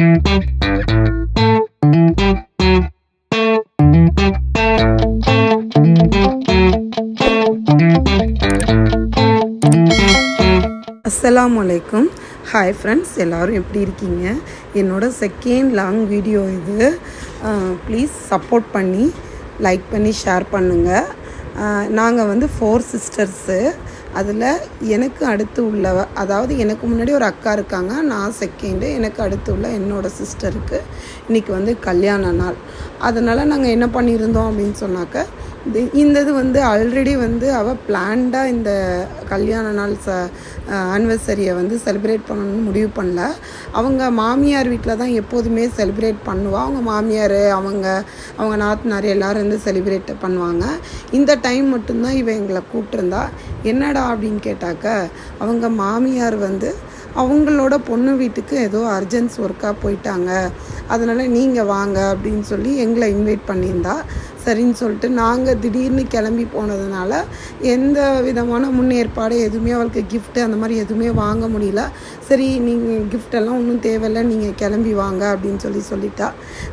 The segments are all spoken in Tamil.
அஸ்லாம் அலைக்கும் ஹாய் ஃப்ரெண்ட்ஸ் எல்லோரும் எப்படி இருக்கீங்க? என்னோடய செகண்ட் லாங் வீடியோ இது. ப்ளீஸ் சப்போர்ட் பண்ணி லைக் பண்ணி ஷேர் பண்ணுங்கள் நாங்கள் வந்து ஃபோர் சிஸ்டர்ஸு அதில் எனக்கு அடுத்து உள்ளவ அதாவது எனக்கு முன்னாடி ஒரு அக்கா இருக்காங்க. நான் செகண்டு எனக்கு அடுத்து உள்ள என்னோடய சிஸ்டருக்கு இன்றைக்கி வந்து கல்யாண நாள். அதனால் நாங்கள் என்ன பண்ணியிருந்தோம் அப்படின்னு சொன்னாக்க இந்த இது வந்து ஆல்ரெடி வந்து அவள் பிளான்டாக இந்த கல்யாண நாள் ச ஆனிவர்சரியை வந்து செலிப்ரேட் பண்ணணும்னு முடிவு பண்ணல. அவங்க மாமியார் வீட்டில் தான் எப்போதுமே செலிப்ரேட் பண்ணுவாள் அவங்க மாமியார் அவங்க அவங்க நாத்தனார் எல்லோரும் வந்து செலிப்ரேட் பண்ணுவாங்க. இந்த டைம் மட்டும்தான் இவன் எங்களை கூப்பிட்டுருந்தா. என்னடா அப்படின்னு கேட்டாக்க அவங்க மாமியார் வந்து அவங்களோட பொண்ணு வீட்டுக்கு ஏதோ அர்ஜென்ஸ் ஒர்க்காக போயிட்டாங்க. அதனால் நீங்கள் வாங்க அப்படின்னு சொல்லி எங்களை இன்வைட் பண்ணியிருந்தா. சரின்னு சொல்லிட்டு நாங்கள் திடீர்னு கிளம்பி போனதுனால எந்த விதமான முன்னேற்பாடு எதுவுமே அவளுக்கு கிஃப்ட்டு அந்த மாதிரி எதுவுமே வாங்க முடியல. சரி நீங்கள் கிஃப்டெல்லாம் ஒன்றும் தேவையில்லை நீங்கள் கிளம்பி வாங்க அப்படின்னு சொல்லி சொல்லிட்டா.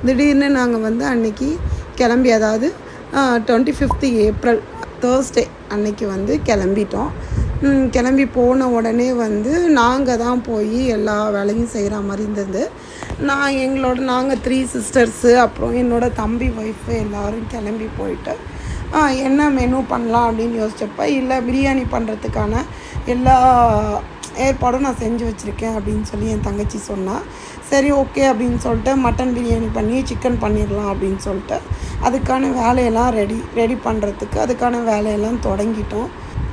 திடீர்னு நாங்கள் வந்து அன்னைக்கு கிளம்பி அதாவது டுவெண்ட்டி ஃபிஃப்த்து ஏப்ரல் தேர்ஸ்டே அன்னைக்கு வந்து கிளம்பிட்டோம். கிளம்பி போன உடனே வந்து நாங்கள் தான் போய் எல்லா வேலையும் செய்கிற மாதிரி இருந்தது. நான் எங்களோட நாங்கள் த்ரீ சிஸ்டர்ஸு அப்புறம் என்னோடய தம்பி ஒய்ஃபு எல்லோரும் கிளம்பி போயிட்டு என்ன மெனு பண்ணலாம்? அப்படின்னு யோசிச்சப்ப இல்லை பிரியாணி பண்ணுறதுக்கான எல்லா ஏற்பாடும் நான் செஞ்சு வச்சுருக்கேன் அப்படின்னு சொல்லி என் தங்கச்சி சொன்னால் சரி ஓகே அப்படின்னு சொல்லிட்டு மட்டன் பிரியாணி பண்ணி சிக்கன் பண்ணிடலாம் அப்படின்னு சொல்லிட்டு அதுக்கான வேலையெல்லாம் ரெடி ரெடி பண்ணுறதுக்கு அதுக்கான வேலையெல்லாம் தொடங்கிட்டோம்.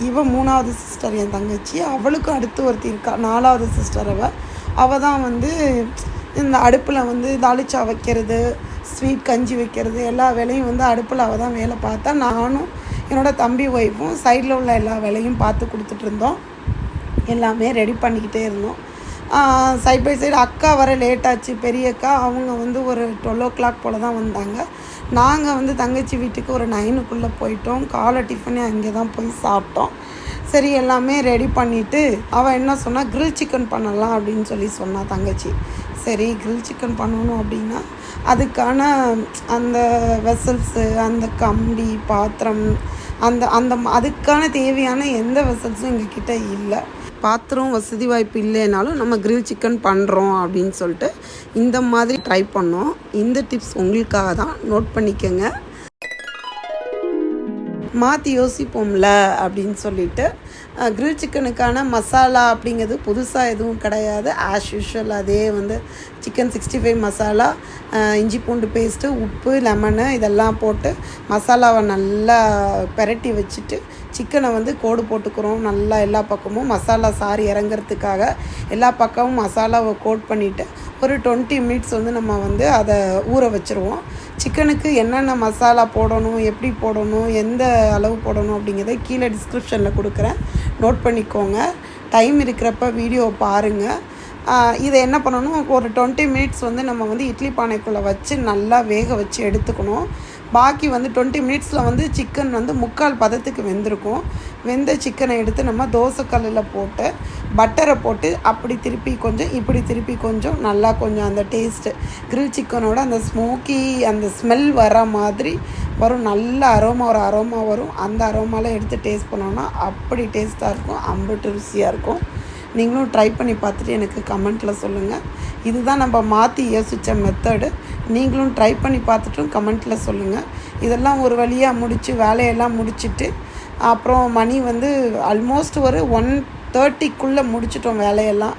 இவன் மூணாவது சிஸ்டர் என் தங்கச்சி. அவளுக்கும் அடுத்து ஒருத்தி இருக்கா. நாலாவது சிஸ்டர் அவள் அவள் தான் வந்து இந்த அடுப்பில் வந்து தாளிச்சா வைக்கிறது ஸ்வீட் கஞ்சி வைக்கிறது எல்லா வேலையும் வந்து அடுப்பில் அவள் தான் வேலை பார்த்தா. நானும் என்னோடய தம்பி ஒய்ஃபும் சைடில் உள்ள எல்லா வேலையும் பார்த்து கொடுத்துட்ருந்தோம் எல்லாமே ரெடி பண்ணிக்கிட்டே இருந்தோம். சைட் பை சைடு அக்கா வர லேட் ஆச்சு பெரிய அக்கா அவங்க வந்து ஒரு டுவெல் ஓ கிளாக் போல் தான் வந்தாங்க. நாங்கள் வந்து தங்கச்சி வீட்டுக்கு ஒரு நைனுக்குள்ளே போயிட்டோம். காலை டிஃபனே அங்கே தான் போய் சாப்பிட்டோம். சரி எல்லாமே ரெடி பண்ணிவிட்டு அவள் என்ன சொன்னால் க்ரில் சிக்கன் பண்ணலாம் அப்படின்னு சொல்லி சொன்னா தங்கச்சி. சரி க்ரில் சிக்கன் பண்ணணும் அப்படின்னா அதுக்கான அந்த வெசல்ஸு அந்த கம்பி பாத்திரம் அந்த அந்த அதுக்கான தேவையான எந்த வெசல்ஸும் எங்ககிட்ட இல்லை. பாத்திரம் வசதி வாய்ப்பு இல்லைனாலும் நம்ம கிரில் சிக்கன் பண்ணுறோம் அப்படின்னு சொல்லிட்டு இந்த மாதிரி ட்ரை பண்ணோம். இந்த டிப்ஸ் உங்களுக்காக தான். நோட் பண்ணிக்கோங்க. மாற்றி யோசிப்போம்ல அப்படின்னு சொல்லிட்டு கிரில் சிக்கனுக்கான மசாலா அப்படிங்கிறது புதுசாக எதுவும் கிடையாது. ஆஸ் யூஷுவல் அதே வந்து சிக்கன் சிக்ஸ்டி ஃபைவ் மசாலா இஞ்சி பூண்டு பேஸ்ட்டு உப்பு லெமனு இதெல்லாம் போட்டு மசாலாவை நல்லா பெரட்டி வச்சுட்டு சிக்கனை வந்து கோடு போட்டுக்கிறோம். நல்லா எல்லா பக்கமும் மசாலா சாறு இறங்குறதுக்காக எல்லா பக்கமும் மசாலாவை கோட் பண்ணிவிட்டு ஒரு டுவெண்ட்டி மினிட்ஸ் வந்து நம்ம வந்து அதை ஊற வச்சுருவோம். சிக்கனுக்கு என்னென்ன மசாலா போடணும் எப்படி போடணும் எந்த அளவு போடணும் அப்படிங்கிறத கீழே டிஸ்கிரிப்ஷனில் கொடுக்குறேன். நோட் பண்ணிக்கோங்க. டைம் இருக்கிறப்ப வீடியோ பாருங்கள் இதை என்ன பண்ணணும்? ஒரு டுவெண்ட்டி மினிட்ஸ் வந்து நம்ம வந்து இட்லி பானைக்குள்ளே வச்சு நல்லா வேக வச்சு எடுத்துக்கணும். பாக்கி வந்து டுவெண்ட்டி மினிட்ஸில் வந்து சிக்கன் வந்து முக்கால் பதத்துக்கு வெந்திருக்கும். வெந்த சிக்கனை எடுத்து நம்ம தோசைக்கல்லில் போட்டு பட்டரை போட்டு அப்படி திருப்பி கொஞ்சம் இப்படி திருப்பி கொஞ்சம் நல்லா கொஞ்சம் அந்த டேஸ்ட்டு கிரில் சிக்கனோட அந்த ஸ்மோக்கி அந்த ஸ்மெல் வர மாதிரி வரும். நல்ல அரோமா ஒரு அரோமா வரும். அந்த அரோமாலாம் எடுத்து டேஸ்ட் பண்ணோன்னா அப்படி டேஸ்ட்டாக இருக்கும் அம்புட்டு ருசியாக இருக்கும். நீங்களும் ட்ரை பண்ணி பார்த்துட்டு எனக்கு கமெண்ட்டில் சொல்லுங்கள் இதுதான் நம்ம மாற்றி யோசித்த மெத்தடு நீங்களும் ட்ரை பண்ணி பார்த்துட்டும் கமெண்ட்டில் சொல்லுங்கள் இதெல்லாம் ஒரு வழியாக முடித்து வேலையெல்லாம் முடிச்சுட்டு அப்புறம் மணி வந்து ஆல்மோஸ்ட் ஒரு ஒன் தேர்ட்டிக்குள்ளே முடிச்சிட்டோம் வேலையெல்லாம்.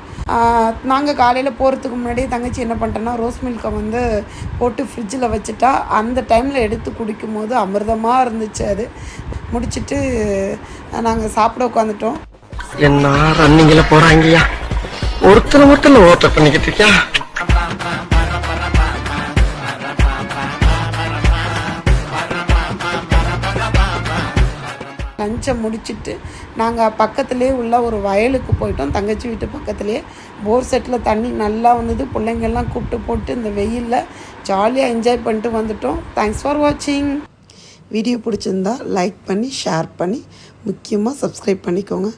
நாங்கள் காலையில் போகிறதுக்கு முன்னாடியே தங்கச்சி என்ன பண்ணிட்டேன்னா ரோஸ் மில்கை வந்து போட்டு ஃப்ரிட்ஜில் வச்சுட்டா அந்த டைமில் எடுத்து குடிக்கும் போது அமிர்தமாக இருந்துச்சு அது. முடிச்சுட்டு நாங்கள் சாப்பிட உட்காந்துட்டோம். என்ன ரன்னிங்கில் போகிறாங்கய்யா ஒருத்தர் ஒருத்தர் ஓட்ட பண்ணிக்கிட்டு இருக்கியா? லஞ்சை முடிச்சுட்டு நாங்கள் பக்கத்துலேயே உள்ள ஒரு வயலுக்கு போயிட்டோம். தங்கச்சி வீட்டு பக்கத்துலேயே போர் செட்டில் தண்ணி நல்லா வந்தது. பிள்ளைங்கள்லாம் கூப்பிட்டு போட்டு இந்த வெயிலில் ஜாலியாக என்ஜாய் பண்ணிட்டு வந்துட்டோம். தேங்க்ஸ் ஃபார் வாட்சிங் வீடியோ பிடிச்சிருந்தா லைக் பண்ணி ஷேர் பண்ணி முக்கியமாக சப்ஸ்கிரைப் பண்ணிக்கோங்க.